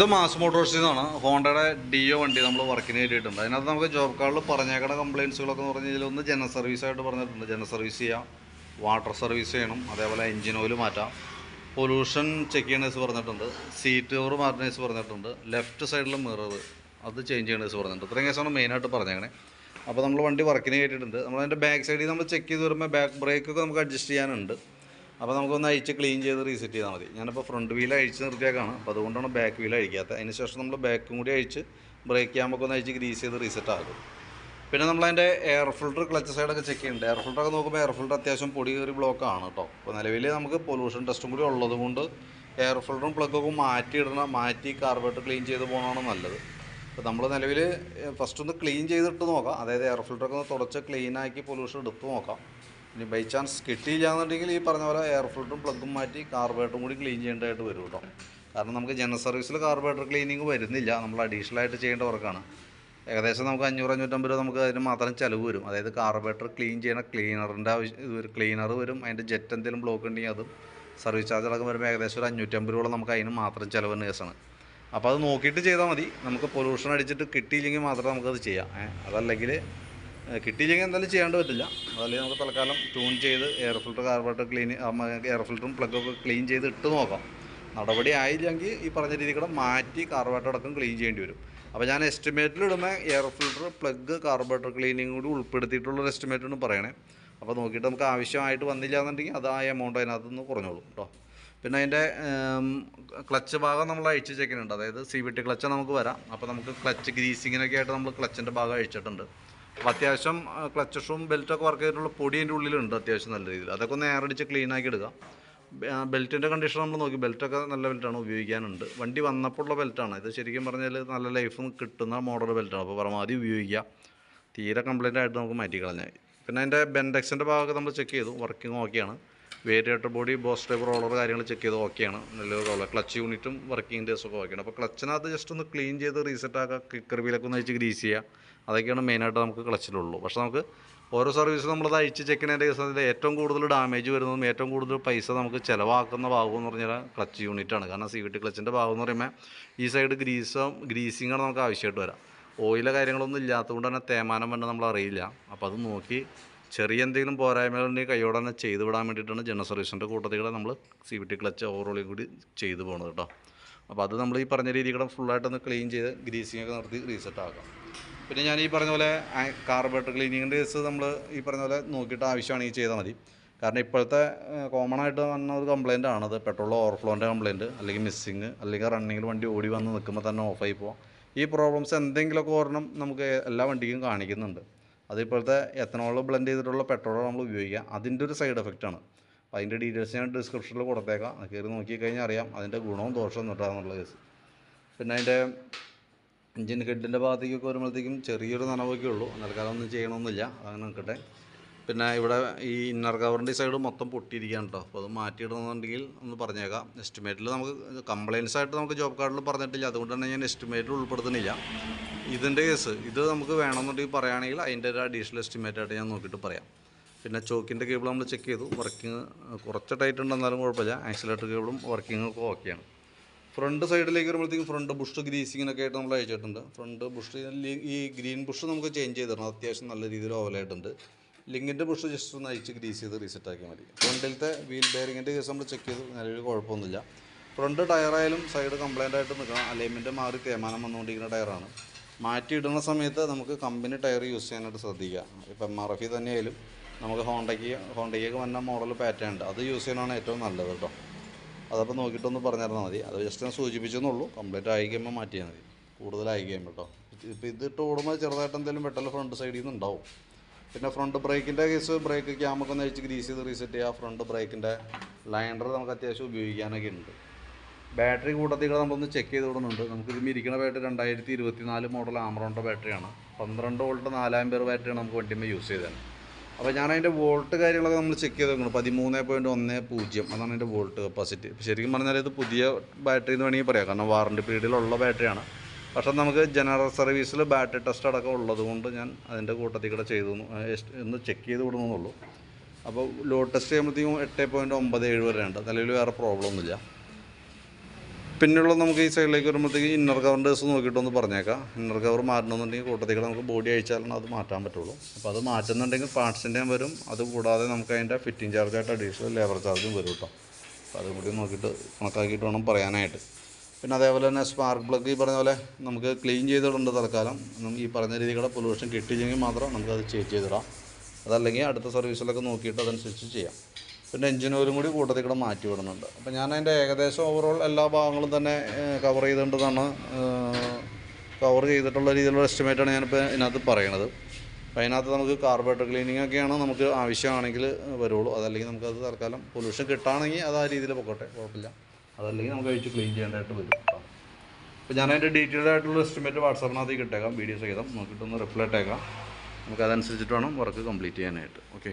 ഇത് മാസ് മോട്ടോഴ്സിൽ നിന്നാണ് ഹോണ്ടയുടെ ഡിയോ വണ്ടി നമ്മൾ വർക്കിന് കയറ്റിയിട്ടുണ്ട് അതിനകത്ത് നമുക്ക് ജോബ് കാർഡിൽ പറഞ്ഞേക്കണ കംപ്ലയിൻസുകളൊക്കെ എന്ന് പറഞ്ഞാൽ ഇതിലൊന്ന് ജന സർവീസ് ആയിട്ട് പറഞ്ഞിട്ടുണ്ട്. ജന സർവീസ് ചെയ്യാം. വാട്ടർ സർവീസ് ചെയ്യണം. അതേപോലെ എഞ്ചിൻ ഓയിൽ മാറ്റാം. പൊല്യൂഷൻ ചെക്ക് ചെയ്യണേഴ്സ് പറഞ്ഞിട്ടുണ്ട്. സീറ്റ് കവർ മാറ്റണേഴ്സ് പറഞ്ഞിട്ടുണ്ട്. ലെഫ്റ്റ് സൈഡിൽ മിറർ അത് ചേഞ്ച് ചെയ്യണേഴ്സ് പറഞ്ഞിട്ടുണ്ട്. ഇത്രയും കേസാണ് മെയിനായിട്ട് പറഞ്ഞേക്കണേ. അപ്പോൾ നമ്മൾ വണ്ടി വർക്കിന് കയറ്റിയിട്ടുണ്ട് നമ്മളതിന്റെ ബാക്ക് സൈഡിൽ നമ്മൾ ചെക്ക് ചെയ്ത് വരുമ്പോൾ ബാക്ക് ബ്രേക്കൊക്കെ നമുക്ക് അഡ്ജസ്റ്റ് ചെയ്യാനുണ്ട്. അപ്പോൾ നമുക്കൊന്ന് അഴിച്ച് ക്ലീൻ ചെയ്ത് റീസെറ്റ് ചെയ്താൽ മതി. ഞാനിപ്പോൾ ഫ്രണ്ട് വീൽ അഴിച്ച് നിർത്തിയേക്കാണ്. അപ്പോൾ അതുകൊണ്ടാണ് ബാക്ക് വീൽ അഴിക്കാത്തത് അതിന് ശേഷം നമ്മൾ ബാക്കും കൂടി അഴിച്ച് ബ്രേക്ക് ചെയ്യാമ്പോൾ ഒന്ന് അഴിച്ച് ഗ്രീസ് ചെയ്ത് റീസെറ്റ് ആകും പിന്നെ നമ്മളതിന്റെ എയർ ഫിൽറ്റർ ക്ലച്ച് സൈഡൊക്കെ ചെക്ക് ചെയ്യുന്നുണ്ട് എയർ ഫിൽറ്റർ ഒക്കെ നോക്കുമ്പോൾ എയർ ഫിൽറ്റർ അത്യാവശ്യം പൊടി കയറി ആണ് കേട്ടോ അപ്പോൾ നിലവിൽ നമുക്ക് പൊല്യൂഷൻ ടെസ്റ്റും കൂടി ഉള്ളത് കൊണ്ട് എയർ ഫിൽറ്ററും പ്ലഗൊക്കെ മാറ്റിയിടണം മാറ്റി കാർബേറ്റർ ക്ലീൻ ചെയ്ത് പോകണമാണ് നല്ലത്. അപ്പോൾ നമ്മൾ നിലവിൽ ഫസ്റ്റ് ഒന്ന് ക്ലീൻ ചെയ്തിട്ട് നോക്കാം. അതായത് എയർ ഫിൽറ്ററൊക്കെ ഒന്ന് തുടച്ച് ക്ലീനാക്കി പൊല്യൂഷൻ എടുത്ത് നോക്കാം. ഇനി ബൈ ചാൻസ് കിട്ടിയില്ല എന്നുണ്ടെങ്കിൽ ഈ പറഞ്ഞ പോലെ എയർ ഫിൽറ്ററും പ്ലഗും മാറ്റി കാർബേറ്ററും കൂടി ക്ലീൻ ചെയ്യേണ്ടതായിട്ട് വരും കേട്ടോ കാരണം നമുക്ക് ജനറൽ സർവീസിൽ കാർബേറ്റർ ക്ലീനിങ് വരുന്നില്ല. നമ്മൾ അഡീഷണൽ ആയിട്ട് ചെയ്യേണ്ട വർക്കാണ്. ഏകദേശം നമുക്ക് അഞ്ഞൂറ് അഞ്ഞൂറ്റമ്പത് രൂപ നമുക്ക് അതിന് മാത്രം ചിലവ് വരും. അതായത് കാർബേറ്റർ ക്ലീൻ ചെയ്യണ ക്ലീനറിന്റെ ആവശ്യം ഇത് ക്ലീനർ വരും. അതിന്റെ ജെറ്റ് എന്തെങ്കിലും ബ്ലോക്ക് ഉണ്ടെങ്കിൽ അതും സർവീസ് ചാർജ് അടക്കം വരുമ്പോൾ ഏകദേശം ഒരു അഞ്ഞൂറ്റമ്പത് രൂപ നമുക്ക് അതിന് മാത്രം ചിലവ് കേസാണ്. അപ്പോൾ അത് നോക്കിയിട്ട് ചെയ്താൽ മതി. നമുക്ക് പൊല്യൂഷൻ അടിച്ചിട്ട് കിട്ടിയില്ലെങ്കിൽ മാത്രമേ നമുക്കത് ചെയ്യാം. അതല്ലെങ്കിൽ കിട്ടിയില്ലെങ്കിൽ എന്തായാലും ചെയ്യാണ്ട് പറ്റില്ല. അതല്ലെങ്കിൽ നമുക്ക് തൽക്കാലം ട്യൂൺ ചെയ്ത് air filter carburettor clean air ഫിൽറ്ററും പ്ലഗൊക്കെ ക്ലീൻ ചെയ്ത് ഇട്ട് നോക്കാം. നടപടി ആയില്ലെങ്കിൽ ഈ പറഞ്ഞ രീതിയിൽ മാറ്റി കാർബറേറ്റർ അടക്കം ക്ലീൻ ചെയ്യേണ്ടി വരും. അപ്പോൾ ഞാൻ എസ്റ്റിമേറ്റിൽ ഇടുമ്പോൾ air filter plug carburettor cleaning കൂടി ഉൾപ്പെടുത്തിയിട്ടുള്ള ഒരു എസ്റ്റിമേറ്റ് പറയണേ. അപ്പോൾ നോക്കിയിട്ട് നമുക്ക് ആവശ്യമായിട്ട് വന്നില്ല എന്നുണ്ടെങ്കിൽ അത് ആ എമൗണ്ട് അതിനകത്ത് നിന്ന് കുറഞ്ഞോളും കേട്ടോ പിന്നെ അതിന്റെ ക്ലച്ച് ഭാഗം നമ്മൾ അഴിച്ച് ചെക്കുന്നുണ്ട് അതായത് സി വി ടി ക്ലച്ച് നമുക്ക് വരാം. അപ്പോൾ നമുക്ക് ക്ലച്ച് ഗ്രീസിങ്ങിനൊക്കെ ആയിട്ട് നമ്മൾ ക്ലച്ചിന്റെ ഭാഗം അഴിച്ചിട്ടുണ്ട്. അത്യാവശ്യം ക്ലച്ച് ഷൂം ബെൽറ്റൊക്കെ വർക്ക് ചെയ്തിട്ടുള്ള പൊടി അതിന്റെ ഉള്ളിലുണ്ട് അത്യാവശ്യം നല്ല രീതിയിൽ. അതൊക്കെ ഒന്ന് എയറടിച്ച് ക്ലീൻ ആക്കി എടുക്കാം. ബെൽറ്റിന്റെ കണ്ടീഷൻ നമ്മൾ നോക്കി. ബെൽറ്റൊക്കെ നല്ല ബെൽറ്റാണ് ഉപയോഗിക്കാനുണ്ട്. വണ്ടി വന്നപ്പോഴുള്ള ബെൽറ്റാണ് ഇത് ശരിക്കും പറഞ്ഞാൽ നല്ല ലൈഫ് കിട്ടുന്ന മോഡൽ ബെൽറ്റാണ് അപ്പോൾ പരമാവധി ഉപയോഗിക്കുക. തീരെ കംപ്ലൈന്റ് ആയിട്ട് നമുക്ക് മാറ്റി കളഞ്ഞായി പിന്നെ അതിന്റെ ബെൻഡെക്സിന്റെ ഭാഗമൊക്കെ നമ്മൾ ചെക്ക് ചെയ്തു. വർക്കിംഗ് ഓക്കെയാണ് variator body boss type roller കാര്യങ്ങൾ ചെക്ക് ചെയ്ത് ഓക്കെയാണ് നല്ല റോളർ ക്ലച്ച് യൂണിറ്റും വർക്കിംഗ് ഡേസ് ഒക്കെ ഓക്കെയാണ് അപ്പോൾ ക്ലച്ചിനകത്ത് ജസ്റ്റ് ഒന്ന് ക്ലീൻ ചെയ്ത് റീസെറ്റ് ആക്കുക കിക്കർ വീലൊക്കെ ഒന്ന് അഴിച്ച് ഗ്രീസ് ചെയ്യുക അതൊക്കെയാണ് മെയിനായിട്ട് നമുക്ക് ക്ലച്ചിലുള്ളൂ പക്ഷേ നമുക്ക് ഓരോ സർവീസ് നമ്മളത് അഴിച്ച് ചെക്കിനതിന്റെ കേസിൽ ഏറ്റവും കൂടുതൽ ഡാമേജ് വരുന്നതും ഏറ്റവും കൂടുതൽ പൈസ നമുക്ക് ചിലവാക്കുന്ന ഭാഗം എന്ന് പറഞ്ഞാൽ ക്ലച്ച് യൂണിറ്റാണ് കാരണം സി വി ടി ക്ലച്ചിന്റെ ഭാഗം എന്ന് പറയുമ്പോൾ ഈ സൈഡ് ഗ്രീസും ഗ്രീസിങ്ങാണ് നമുക്ക് ആവശ്യമായിട്ട് വരാം. ഓയിലോ കാര്യങ്ങളൊന്നും ഇല്ലാത്തതുകൊണ്ട് തന്നെ തേമാനം വേണ്ട നമ്മൾ അറിയില്ല അപ്പോൾ അത് നോക്കി ചെറിയ എന്തെങ്കിലും പോരായ്മകളുണ്ടെങ്കിൽ കൈയോടെ തന്നെ ചെയ്ത് വിടാൻ വേണ്ടിയിട്ടാണ് ജനറൽ സർവീസിന്റെ കൂട്ടത്തിലൂടെ നമ്മൾ സി വി ടി ക്ലച്ച് ഓവറോളിൽ കൂടി ചെയ്തു പോകുന്നത് കേട്ടോ. അപ്പോൾ അത് നമ്മൾ ഈ പറഞ്ഞ രീതിയിൽ കൂടെ ഫുള്ളായിട്ടൊന്ന് ക്ലീൻ ചെയ്ത് ഗ്രീസിംഗ് ഒക്കെ നടത്തി റീസെറ്റ് ആക്കാം. പിന്നെ ഞാൻ ഈ പറഞ്ഞ പോലെ കാർബേറ്റർ ക്ലീനിങ്ങിന്റെ കേസ് നമ്മൾ ഈ പറഞ്ഞ പോലെ നോക്കിയിട്ട് ആവശ്യമാണെങ്കിൽ ചെയ്താൽ മതി. കാരണം ഇപ്പോഴത്തെ കോമൺ ആയിട്ട് വന്ന ഒരു കംപ്ലയിന്റ് ആണത് പെട്രോൾ ഓവർഫ്ലോന്റെ കംപ്ലയിന്റ് അല്ലെങ്കിൽ മിസ്സിങ് അല്ലെങ്കിൽ റണ്ണിങ്ങിൽ വണ്ടി ഓടി വന്ന് നിൽക്കുമ്പോൾ തന്നെ ഓഫായി പോവാം. ഈ പ്രോബ്ലംസ് എന്തെങ്കിലുമൊക്കെ ഒരെണ്ണം നമുക്ക് എല്ലാ വണ്ടിക്കും കാണിക്കുന്നുണ്ട്. അത് ഇപ്പോഴത്തെ എത്തനോൾ ബ്ലെൻഡ് ചെയ്തിട്ടുള്ള പെട്രോൾ നമ്മൾ ഉപയോഗിക്കുക. അതിന്റെ ഒരു സൈഡ് എഫക്റ്റാണ് അപ്പോൾ അതിന്റെ ഡീറ്റെയിൽസ് ഞാൻ ഡിസ്ക്രിപ്ഷനിൽ കൊടുത്തേക്കാം. കയറി നോക്കിക്കഴിഞ്ഞാൽ അറിയാം അതിന്റെ ഗുണവും ദോഷവും എന്നിട്ടാണെന്നുള്ള കേസ് പിന്നെ അതിന്റെ എഞ്ചിൻ ഹെഡിന്റെ ഭാഗത്തേക്കൊക്കെ വരുമ്പോഴത്തേക്കും ചെറിയൊരു നനവൊക്കെ ഉള്ളൂ. തൽക്കാലം ഒന്നും ചെയ്യണമെന്നില്ല അതങ്ങനെ നിൽക്കട്ടെ. പിന്നെ ഇവിടെ ഈ ഇന്നർ കവറിന്റെ സൈഡ് മൊത്തം പൊട്ടിയിരിക്കുകയാണ് കേട്ടോ അപ്പോൾ അത് മാറ്റിയിടണമെന്നുണ്ടെങ്കിൽ ഒന്ന് പറഞ്ഞേക്കാം. എസ്റ്റിമേറ്റിൽ നമുക്ക് കംപ്ലയിൻസ് ആയിട്ട് നമുക്ക് ജോബ് കാർഡിൽ പറഞ്ഞിട്ടില്ല. അതുകൊണ്ട് തന്നെ ഞാൻ എസ്റ്റിമേറ്റിൽ ഉൾപ്പെടുത്തുന്നില്ല. ഇതിന്റെ കേസ് ഇത് നമുക്ക് വേണമെന്നുണ്ടെങ്കിൽ പറയുകയാണെങ്കിൽ അതിന്റെ ഒരു അഡീഷണൽ എസ്റ്റിമേറ്റ് ആയിട്ട് ഞാൻ നോക്കിയിട്ട് പറയാം. പിന്നെ ചോക്കിന്റെ കേബിൾ നമ്മൾ ചെക്ക് ചെയ്തു. വർക്കിംഗ് കുറച്ച് ടൈറ്റ് ഉണ്ടെന്നാലും കുഴപ്പമില്ല. ആക്സിലേറ്റർ കേബിളും വർക്കിംഗ് ഒക്കെ ഓക്കെയാണ് ഫ്രണ്ട് സൈഡിലേക്ക് വരുമ്പോഴത്തേക്കും ഫ്രണ്ട് ബുഷ് ഗ്രീസിങ്ങിനൊക്കെ ആയിട്ട് നമ്മൾ അയച്ചിട്ടുണ്ട്. ഫ്രണ്ട് ബുഷ് ഈ ഗ്രീൻ ബുഷ് നമുക്ക് ചേഞ്ച് ചെയ്തിരുന്നു അത്യാവശ്യം നല്ല രീതിയിൽ ഓവലായിട്ടുണ്ട് ലിങ്കിന്റെ പുഷ് ജസ്റ്റ് ഒന്ന് അയച്ച് ഗ്രീസ് ചെയ്ത് റീസെറ്റ് ആക്കിയാൽ മതി. ഫ്രണ്ടിലത്തെ വീൽ ബെയറിങ്ങിന്റെ കേസ് നമ്മൾ ചെക്ക് ചെയ്തു. നിലവിൽ കുഴപ്പമൊന്നുമില്ല. ഫ്രണ്ട് ടയറായാലും സൈഡ് കംപ്ലൈന്റ് ആയിട്ട് നിൽക്കണം. അലൈൻമെന്റ് മാറി തേമാനം വന്നുകൊണ്ടിരിക്കുന്ന ടയറാണ് മാറ്റിയിടുന്ന സമയത്ത് നമുക്ക് കമ്പനി ടയർ യൂസ് ചെയ്യാനായിട്ട് ശ്രദ്ധിക്കുക. ഇപ്പം എം ആർ എഫ് തന്നെയായാലും നമുക്ക് ഹോണ്ടയ്ക്ക് ഹോണ്ടയ്ക്ക് വന്ന മോഡൽ പാറ്റേൺ ഉണ്ട്. അത് യൂസ് ചെയ്യാനാണ് ഏറ്റവും നല്ലത് കേട്ടോ അതപ്പോൾ നോക്കിയിട്ടൊന്ന് പറഞ്ഞിരുന്നാൽ മതി. അത് ജസ്റ്റ് ഞാൻ സൂചിപ്പിച്ചെന്നുള്ളൂ കംപ്ലീറ്റ് ആയി കഴിയുമ്പോൾ മാറ്റിയാൽ മതി. കൂടുതലായി കഴിയുമ്പോൾ കേട്ടോ ഇപ്പോൾ ഇതിട്ട് ഓടുമ്പോൾ ചെറുതായിട്ട് എന്തെങ്കിലും വെട്ടൽ ഫ്രണ്ട് സൈഡിൽ നിന്ന് ഉണ്ടാവും. പിന്നെ ഫ്രണ്ട് ബ്രേക്കിന്റെ കേസ് ബ്രേക്ക് ക്യാമൊക്കെ ഒന്ന് അഴിച്ച് ഗ്രീസ് ചെയ്ത് റീസെറ്റ് ചെയ്യുക ഫ്രണ്ട് ബ്രേക്കിന്റെ ലൈൻഡർ നമുക്ക് അത്യാവശ്യം ഉപയോഗിക്കാനൊക്കെ ഉണ്ട്. ബാറ്ററി കൂട്ടത്തിൽ നമ്മളൊന്ന് ചെക്ക് ചെയ്ത് വിടുന്നുണ്ട് നമുക്ക് ഇതിൽ ഇരിക്കുന്ന ബാറ്ററി രണ്ടായിരത്തി ഇരുപത്തി നാല് മോഡൽ ആമറോണിന്റെ ബാറ്ററിയാണ് പന്ത്രണ്ട് വോൾട്ട് നാലായിരം പേർ ബാറ്ററിയാണ് നമുക്ക് വണ്ടിയുമ്പോൾ യൂസ് ചെയ്തത്. അപ്പോൾ ഞാൻ അതിന്റെ വോൾട്ട് കാര്യങ്ങളൊക്കെ നമ്മൾ ചെക്ക് ചെയ്ത് നോക്കണം പതിമൂന്ന് പോയിന്റ് ഒന്ന് പൂജ്യം അതാണ് അതിന്റെ വോൾട്ട് കപ്പാസിറ്റി ശരിക്കും പറഞ്ഞാൽ ഇത് പുതിയ ബാറ്ററി എന്ന് വേണമെങ്കിൽ പറയാം. കാരണം വാറണ്ടി പീരീഡിലുള്ള ബാറ്ററിയാണ് പക്ഷേ നമുക്ക് ജനറൽ സർവീസിൽ ബാറ്ററി ടെസ്റ്റ് അടക്കം ഉള്ളത് കൊണ്ട് ഞാൻ അതിന്റെ കൂട്ടത്തിൽ കൂടെ ചെയ്തു ഒന്ന് ചെക്ക് ചെയ്ത് വിടുന്നുള്ളൂ അപ്പോൾ ലോഡ് ടെസ്റ്റ് ചെയ്യുമ്പോഴത്തേക്കും എട്ട് പോയിന്റ് ഒമ്പത് ഏഴ് വരെ ഉണ്ട് നിലവിൽ വേറെ പ്രോബ്ലം ഒന്നുമില്ല. പിന്നെയുള്ള നമുക്ക് ഈ സൈഡിലേക്ക് വരുമ്പോഴത്തേക്ക് ഇന്നർ കവർ ഡേഴ്സ് നോക്കിയിട്ടൊന്ന് പറഞ്ഞേക്കാം. ഇന്നർ കവർ മാറ്റണമെന്നുണ്ടെങ്കിൽ കൂട്ടത്തിൽ നമുക്ക് ബോഡി അയച്ചാലാണ് അത് മാറ്റാൻ പറ്റുള്ളൂ. അപ്പോൾ അത് മാറ്റുന്നുണ്ടെങ്കിൽ പാർട്സിന്റെയും വരും. അത് കൂടാതെ നമുക്ക് അതിന്റെ ഫിറ്റിംഗ് ചാർജായിട്ട് അഡീഷണൽ ലേബർ ചാർജും വരും കേട്ടോ. അപ്പോൾ അതും കൂടി നോക്കിയിട്ട് കണക്കാക്കിയിട്ട് വേണം പറയാനായിട്ട്. പിന്നെ അതേപോലെ തന്നെ സ്പാർക്ക് പ്ലഗ് ഈ പറഞ്ഞ പോലെ നമുക്ക് ക്ലീൻ ചെയ്തിട്ടുണ്ട് തൽക്കാലം. ഈ പറഞ്ഞ രീതിയിലൂടെ പൊല്യൂഷൻ കിട്ടിയില്ലെങ്കിൽ മാത്രം നമുക്ക് അത് ചേഞ്ച് ചെയ്തിടാം. അതല്ലെങ്കിൽ അടുത്ത സർവീസിലൊക്കെ നോക്കിയിട്ട് അതനുസരിച്ച് ചെയ്യാം. പിന്നെ എഞ്ചിൻ ഓയിലും കൂടി കൂട്ടത്തിൽ കൂടെ മാറ്റി വിടുന്നുണ്ട്. അപ്പോൾ ഞാൻ അതിന്റെ ഏകദേശം ഓവറോൾ എല്ലാ ഭാഗങ്ങളും തന്നെ കവർ ചെയ്തിട്ടുണ്ടെന്നാണ് കവർ ചെയ്തിട്ടുള്ള രീതിയിലുള്ള എസ്റ്റിമേറ്റാണ് ഞാനിപ്പോൾ ഇതിനകത്ത് പറയണത് അപ്പോൾ അതിനകത്ത് നമുക്ക് കാർബറേറ്റർ ക്ലീനിങ് ഒക്കെയാണ് നമുക്ക് ആവശ്യമാണെങ്കിൽ വരുള്ളൂ. അതല്ലെങ്കിൽ നമുക്കത് തൽക്കാലം പൊല്യൂഷൻ കിട്ടുകയാണെങ്കിൽ അത് ആ രീതിയിൽ പൊക്കോട്ടെ. കുഴപ്പമില്ല. അതല്ലെങ്കിൽ നമുക്ക് അയച്ച് ക്ലീൻ ചെയ്യേണ്ടതായിട്ട് വരും. അപ്പോൾ ഞാൻ അതിന്റെ ഡീറ്റെയിൽഡ് ആയിട്ടുള്ള എസ്റ്റിമേറ്റ് വാട്സാപ്പിനകത്തേക്ക് ഇട്ടേക്കാം വീഡിയോ സഹിതം നോക്കിയിട്ടൊന്ന് റിപ്ലൈ ഇട്ടേക്കാം. നമുക്ക് അതനുസരിച്ചിട്ട് വേണം വർക്ക് കംപ്ലീറ്റ് ചെയ്യാനായിട്ട്. ഓക്കെ